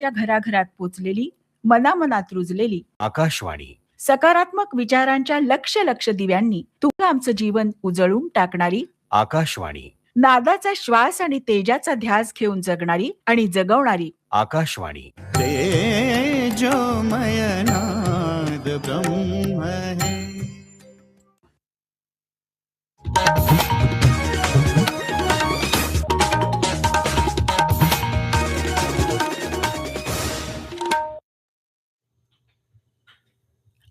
त्या घराघरात पोचलेली मनामनात रुजलेली. आकाशवाणी. सकारात्मक विचारांच्या लक्ष लक्ष दिव्यांनी तुला आमचं जीवन उजळून टाकणारी आकाशवाणी. नादाचा श्वास आणि तेजाचा ध्यास घेऊन जगणारी आणि जगवणारी. आकाशवाणी. तेजोमय नाद ब्रह्म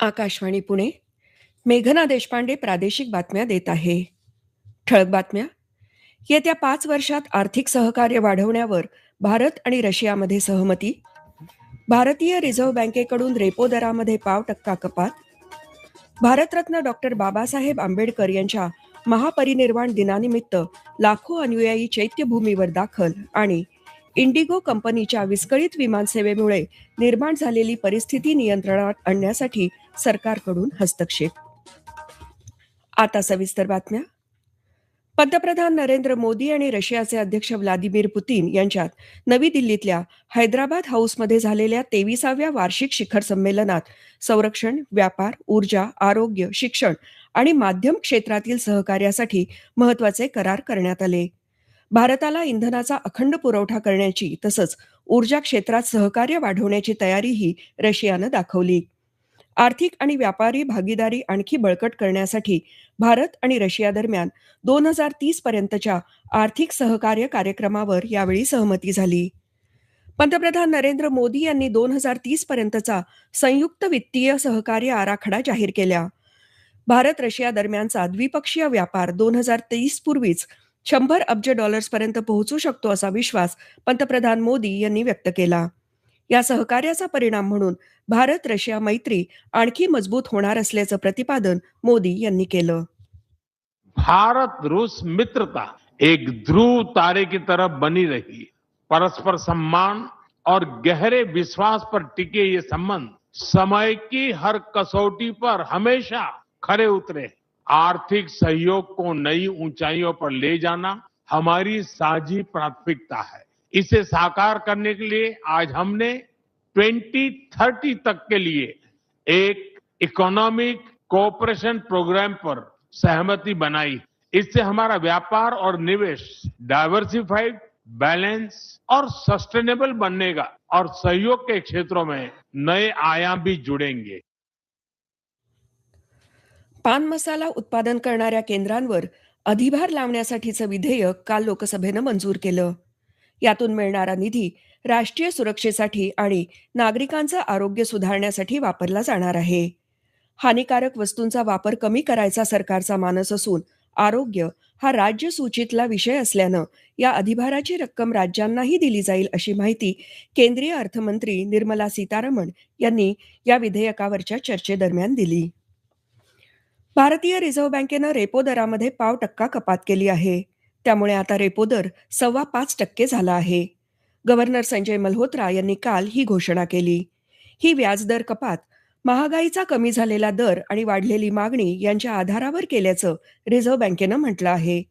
आकाशवाणी पुणे. मेघना देशपांडे प्रादेशिक बातम्या देत आहे. ठळक बातम्या. येत्या पाच वर्षात आर्थिक सहकार्य वाढवण्यावर भारत आणि रशियामध्ये सहमती. भारतीय रिझर्व्ह बँकेकडून रेपो दरामध्ये पाव टक्का कपात. भारतरत्न डॉक्टर बाबासाहेब आंबेडकर यांच्या महापरिनिर्वाण दिनानिमित्त लाखो अनुयायी चैत्यभूमीवर दाखल आणि इंडिगो कंपनीच्या विस्कळीत विमानसेवेमुळे निर्माण झालेली परिस्थिती नियंत्रणात आणण्यासाठी सरकारकडून हस्तक्षेप. आता सविस्तर बातम्या. पंतप्रधान नरेंद्र मोदी आणि रशियाचे अध्यक्ष व्लादिमीर पुतीन यांच्यात नवी दिल्लीतल्या हैदराबाद हाऊसमध्ये झालेल्या तेविसाव्या वार्षिक शिखर संमेलनात संरक्षण व्यापार ऊर्जा आरोग्य शिक्षण आणि माध्यम क्षेत्रातील सहकार्यासाठी महत्त्वाचे करार करण्यात आले. भारताला इंधनाचा अखंड पुरवठा करण्याची तसंच ऊर्जा क्षेत्रात सहकार्य वाढवण्याची तयारीही रशियानं दाखवली. आर्थिक आणि व्यापारी भागीदारी आणखी बळकट करण्यासाठी भारत आणि रशिया दरम्यान दोन हजार तीस पर्यंतच्या आर्थिक सहकार्य कार्यक्रमावर यावेळी सहमती झाली. पंतप्रधान नरेंद्र मोदी यांनी दोन हजार तीस पर्यंतचा संयुक्त वित्तीय सहकार्य आराखडा जाहीर केला. भारत रशिया दरम्यानचा द्विपक्षीय व्यापार दोन हजार तेवीस पूर्वीच शंभर अब्ज डॉलर्सपर्यंत पोहोचू शकतो असा विश्वास पंतप्रधान मोदी यांनी व्यक्त केला. या सहकार्याचा परिणाम म्हणून भारत, रशिया, मैत्री आणखी मज़बूत होणार असल्याचं प्रतिपादन मोदी यांनी केलं. भारत, रूस, मित्रता एक ध्रुव तारे की तरह बनी रही. परस्पर सम्मान और गहरे विश्वास पर टिके ये संबंध समय की हर कसौटी पर हमेशा खड़े उतरे. आर्थिक सहयोग को नई ऊंचाइयों पर ले जाना हमारी साझी प्राथमिकता है। इसे साकार करने के लिए आज हमने 2030 तक के लिए एक इकोनॉमिक कोऑपरेशन प्रोग्राम पर सहमति बनाई। इससे हमारा व्यापार और निवेश डाइवर्सिफाइड, बैलेंस और सस्टेनेबल बनेगा और सहयोग के क्षेत्रों में नए आयाम भी जुड़ेंगे। पान मसाला उत्पादन करणाऱ्या केंद्रांवर अधिभार लावण्यासाठीचं विधेयक काल लोकसभेनं मंजूर केलं। यातून मिळणारा निधी राष्ट्रीय सुरक्षेसाठी आणि नागरिकांचं आरोग्य सुधारण्यासाठी वापरला जाणार आहे. हानिकारक वस्तूंचा वापर कमी करायचा सरकारचा मानस असून आरोग्य हा राज्य सूचीतला विषय असल्यानं या अधिभाराची रक्कम राज्यांनाही दिली जाईल अशी माहिती केंद्रीय अर्थमंत्री निर्मला सीतारमण यांनी या विधेयकावरच्या चर्चेदरम्यान दिली. भारतीय रिझर्व्ह बँकेनं रेपो दरामध्ये पाव टक्का कपात केली आहे. त्यामुळे आता रेपो दर सव्वा पाच टक्के झाला आहे. गव्हर्नर संजय मल्होत्रा यांनी काल ही घोषणा केली. ही व्याजदर कपात महागाईचा कमी झालेला दर आणि वाढलेली मागणी यांच्या आधारावर केल्याचं रिझर्व्ह बँकेनं म्हटलं आहे.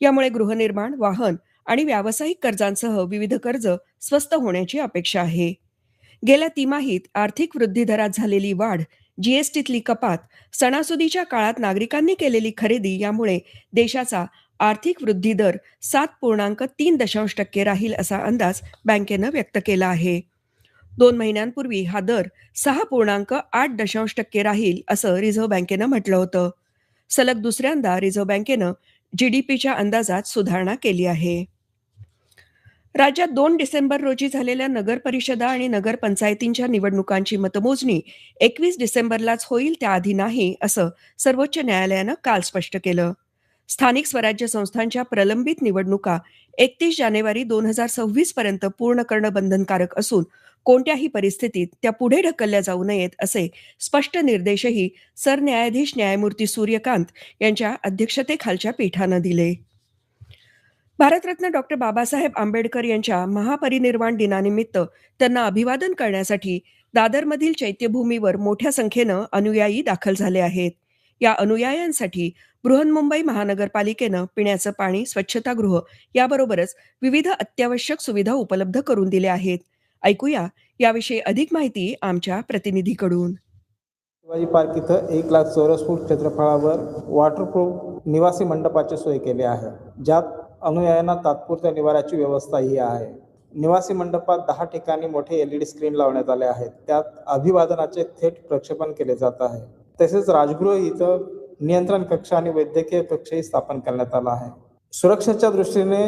यामुळे गृहनिर्माण वाहन आणि व्यावसायिक कर्जांसह विविध कर्ज स्वस्त होण्याची अपेक्षा आहे. गेल्या तिमाहीत आर्थिक वृद्धी दरात झालेली वाढ जीएसटीतली कपात सणासुदीच्या काळात नागरिकांनी केलेली खरेदी यामुळे देशाचा आर्थिक वृद्धी दर सात पूर्णांक तीन दशांश टक्के राहील असा अंदाज बँकेनं व्यक्त केला आहे. दोन महिन्यांपूर्वी हा दर सहा पूर्णांक आठ दशांश टक्के राहील असं रिझर्व्ह बँकेनं म्हटलं होतं. सलग दुसऱ्यांदा रिझर्व्ह बँकेनं जीडीपीच्या अंदाजात सुधारणा केली आहे. राज्यात दोन डिसेंबर रोजी झालेल्या नगर परिषदा आणि नगरपंचायतींच्या निवडणुकांची मतमोजणी एकवीस डिसेंबरलाच होईल त्याआधी नाही असं सर्वोच्च न्यायालयानं काल स्पष्ट केलं. स्थानिक स्वराज्य संस्थांच्या प्रलंबित निवडणुका एकतीस जानेवारी दोन हजार सव्वीस पर्यंत पूर्ण करणं बंधनकारक असून कोणत्याही परिस्थितीत त्या पुढे ढकलल्या जाऊ नयेत असे स्पष्ट निर्देशही सरन्यायाधीश न्यायमूर्ती सूर्यकांत यांच्या अध्यक्षतेखालच्या पीठानं दिले. भारतरत्न डॉक्टर बाबासाहेब आंबेडकर यांच्या महापरिनिर्वाण दिनानिमित्त त्यांना अभिवादन करण्यासाठी दादरमधील चैत्यभूमीवर मोठ्या संख्येनं अनुयायी दाखल झाले आहेत. या अनुयायांसाठी बृहन्मुंबई महानगरपालिकेनं पिण्याचं पाणी स्वच्छतागृह याबरोबरच विविध अत्यावश्यक सुविधा उपलब्ध करून दिल्या आहेत. ऐकूया याविषयी अधिक माहिती आमच्या प्रतिनिधीकडून. शिवाजी पार्क इथं एक लाख चौरस फूट क्षेत्रफळावर वॉटरप्रूफ निवासी मंडपाची सोय केली आहे. ज्यात अनुयायांना तात्पुरत्या निवाऱ्याची व्यवस्थाही आहे. निवासी मंडपात दहा ठिकाणी मोठे एल ई डी स्क्रीन लावण्यात आले आहेत. त्यात अभिवादनाचे थेट प्रक्षेपण केले जात आहे. तसेच राजगृह इथं नियंत्रण कक्ष आणि वैद्यकीय कक्षही स्थापन करण्यात आला आहे. सुरक्षेच्या दृष्टीने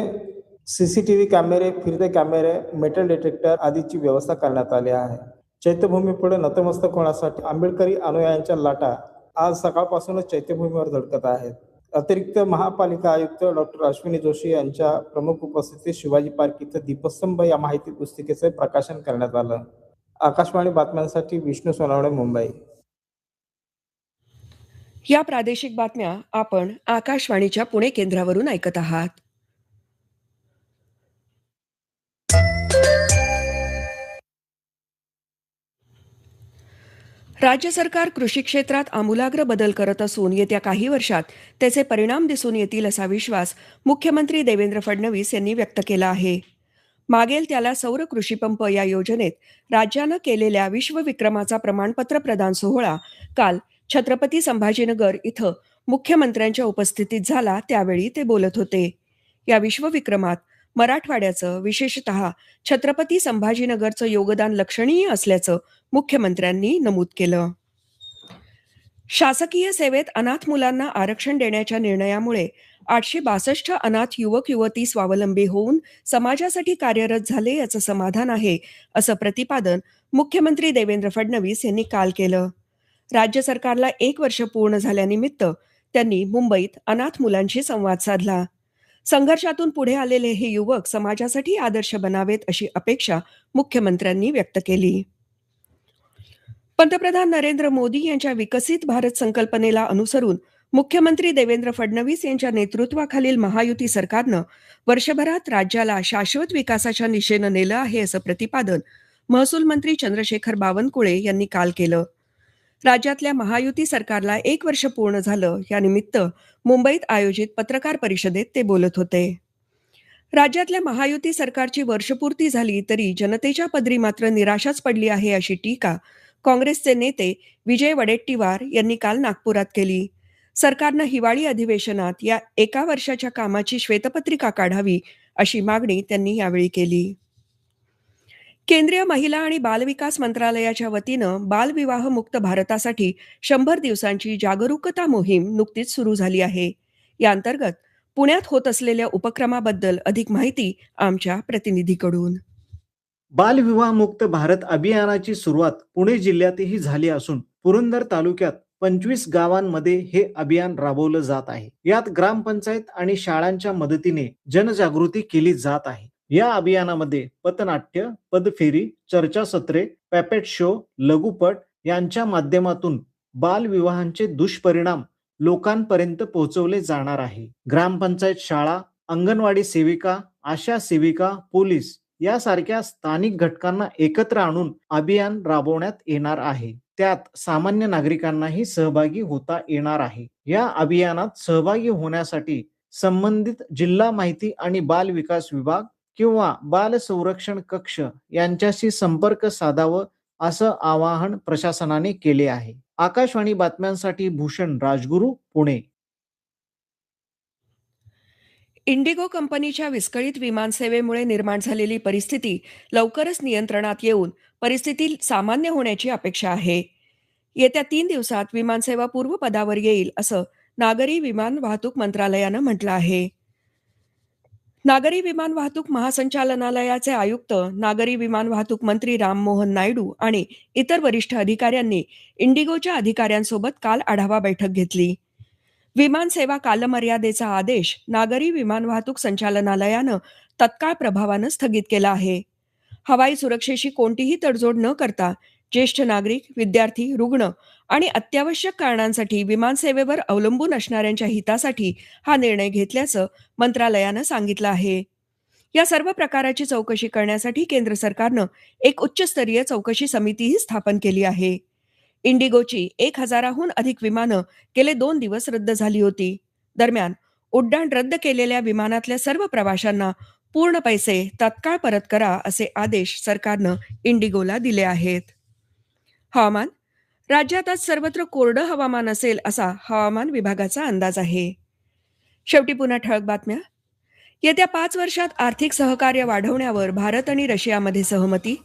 सी सी टी व्ही कॅमेरे फिरते कॅमेरे मेटल डिटेक्टर आदीची व्यवस्था करण्यात आली आहे. चैत्यभूमीपुढे नतमस्तक होण्यासाठी आंबेडकरी अनुयायांच्या लाटा आज सकाळपासूनच चैत्यभूमीवर धडकत आहेत. अतिरिक्त महापालिका आयुक्त डॉक्टर अश्विनी जोशी यांच्या प्रमुख उपस्थितीत शिवाजी पार्क इथं दीपस्तंभ या माहिती पुस्तिकेचे प्रकाशन करण्यात आलं. आकाशवाणी बातम्यांसाठी विष्णू सोनावणे मुंबई. या प्रादेशिक बातम्या आपण आकाशवाणीच्या पुणे केंद्रावरून ऐकत आहात. राज्य सरकार कृषी क्षेत्रात आमूलाग्र बदल करत असून येत्या काही वर्षात त्याचे परिणाम दिसून येतील असा विश्वास मुख्यमंत्री देवेंद्र फडणवीस यांनी व्यक्त केला आहे. मागेल त्याला सौर कृषीपंप या योजनेत राज्यानं केलेल्या विश्वविक्रमाचा प्रमाणपत्र प्रदान सोहळा काल छत्रपती संभाजीनगर इथं मुख्यमंत्र्यांच्या उपस्थितीत झाला त्यावेळी ते बोलत होते. या विश्वविक्रमात मराठवाड्याचं विशेषतः छत्रपती संभाजीनगरचं योगदान लक्षणीय असल्याचं मुख्यमंत्र्यांनी नमूद केलं. शासकीय सेवेत अनाथ मुलांना आरक्षण देण्याच्या निर्णयामुळे आठशे बासष्ट अनाथ युवक युवती स्वावलंबी होऊन समाजासाठी कार्यरत झाले याचं समाधान आहे असं प्रतिपादन मुख्यमंत्री देवेंद्र फडणवीस यांनी काल केलं. राज्य सरकारला एक वर्ष पूर्ण झाल्यानिमित्त त्यांनी मुंबईत अनाथ मुलांशी संवाद साधला. संघर्षातून पुढे आलेले हे युवक समाजासाठी आदर्श बनावेत अशी अपेक्षा मुख्यमंत्र्यांनी व्यक्त केली. पंतप्रधान नरेंद्र मोदी यांच्या विकसित भारत संकल्पनेला अनुसरून मुख्यमंत्री देवेंद्र फडणवीस यांच्या नेतृत्वाखालील महायुती सरकारनं वर्षभरात राज्याला शाश्वत विकासाच्या दिशेनं नेलं आहे असं प्रतिपादन महसूल मंत्री चंद्रशेखर बावनकुळे यांनी काल केलं. राज्यातल्या महायुती सरकारला एक वर्ष पूर्ण झालं. यानिमित्त मुंबईत आयोजित पत्रकार परिषदेत ते बोलत होते. राज्यातल्या महायुती सरकारची वर्षपूर्ती झाली तरी जनतेच्या पदरी मात्र निराशाच पडली आहे अशी टीका काँग्रेसचे नेते विजय वडेट्टीवार यांनी काल नागपुरात केली. सरकारनं हिवाळी अधिवेशनात या एका वर्षाच्या कामाची श्वेतपत्रिका काढावी अशी मागणी त्यांनी यावेळी केली. केंद्रीय महिला आणि बालविकास मंत्रालयाच्या वतीनं बालविवाह मुक्त भारतासाठी शंभर दिवसांची जागरूकता मोहीम नुकतीच सुरू झाली आहे. या अंतर्गत पुण्यात होत असलेल्या उपक्रमाबद्दल अधिक माहिती आमच्या प्रतिनिधीकडून. बालविवाह मुक्त भारत अभियानाची सुरुवात पुणे जिल्ह्यातही झाली असून पुरंदर तालुक्यात पंचवीस गावांमध्ये हे अभियान राबवलं जात आहे. यात ग्रामपंचायत आणि शाळांच्या मदतीने जनजागृती केली जात आहे. या अभियानामध्ये पथनाट्य पदफेरी चर्चासत्रे पॅपेट शो लघुपट यांच्या माध्यमातून बालविवाहांचे दुष्परिणाम लोकांपर्यंत पोहोचवले जाणार आहे. ग्रामपंचायत शाळा अंगणवाडी सेविका आशा सेविका पोलीस यासारख्या स्थानिक घटकांना एकत्र आणून अभियान राबवण्यात येणार आहे. त्यात सामान्य नागरिकांनाही सहभागी होता येणार आहे. या अभियानात सहभागी होण्यासाठी संबंधित जिल्हा माहिती आणि बाल विकास विभाग किंवा बाल संरक्षण कक्ष यांच्याशी संपर्क साधावं असं आवाहन प्रशासनाने केले आहे. आकाशवाणी बातम्यांसाठी भूषण राजगुरू पुणे. इंडिगो कंपनीच्या विस्कळीत विमानसेवेमुळे निर्माण झालेली परिस्थिती लवकरच नियंत्रणात येऊन परिस्थिती सामान्य होण्याची अपेक्षा आहे. येत्या तीन दिवसात विमानसेवा पूर्वपदावर येईल असं नागरी विमान वाहतूक मंत्रालयानं म्हटलं आहे. नागरी विमान वाहतूक महासंचालनालयाचे आयुक्त नागरी विमान वाहतूक मंत्री राममोहन नायडू आणि इतर वरिष्ठ अधिकाऱ्यांनी इंडिगोच्या अधिकाऱ्यांसोबत काल आढावा बैठक घेतली. विमान सेवा कालमर्यादेचा आदेश नागरी विमान वाहतूक संचालनालयानं तत्काळ प्रभावानं स्थगित केला आहे. हवाई सुरक्षेशी कोणतीही तडजोड न करता ज्येष्ठ नागरिक विद्यार्थी रुग्ण आणि अत्यावश्यक कारणांसाठी विमानसेवेवर अवलंबून असणाऱ्यांच्या हितासाठी हा निर्णय घेतल्याचं मंत्रालयानं सांगितलं आहे. या सर्व प्रकाराची चौकशी करण्यासाठी केंद्र सरकारनं एक उच्चस्तरीय चौकशी समितीही स्थापन केली आहे. इंडिगोची एक हजाराहून अधिक विमानं गेले दोन दिवस रद्द झाली होती. दरम्यान उड्डाण रद्द केलेल्या विमानातल्या सर्व प्रवाशांना पूर्ण पैसे तत्काळ परत करा असे आदेश सरकारनं इंडिगोला दिले आहेत. हवामान? राज्यात आज सर्वत्र कोरडं हवामान असेल असा हवामान विभागाचा अंदाज आहे. शेवटी पुन्हा ठळक बातम्या. येत्या पाच वर्षात आर्थिक सहकार्य वाढवण्यावर भारत आणि रशियामध्ये सहमती.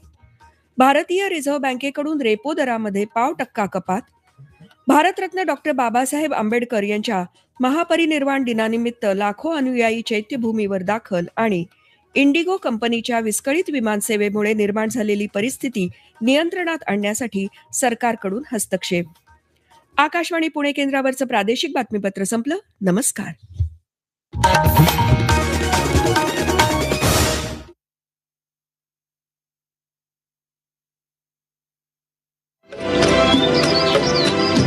भारतीय रिझर्व्ह बँकेकडून रेपो दरामध्ये पाव टक्का कपात. भारतरत्न डॉक्टर बाबासाहेब आंबेडकर यांच्या महापरिनिर्वाण दिनानिमित्त लाखो अनुयायी चैत्यभूमीवर दाखल आणि इंडिगो कंपनीच्या विस्कळीत विमानसेवेमुळे निर्माण झालेली परिस्थिती नियंत्रणात आणण्यासाठी सरकारकडून हस्तक्षेप. आकाशवाणी पुणे केंद्रावरचं प्रादेशिक बातमीपत्र संपलं. नमस्कार.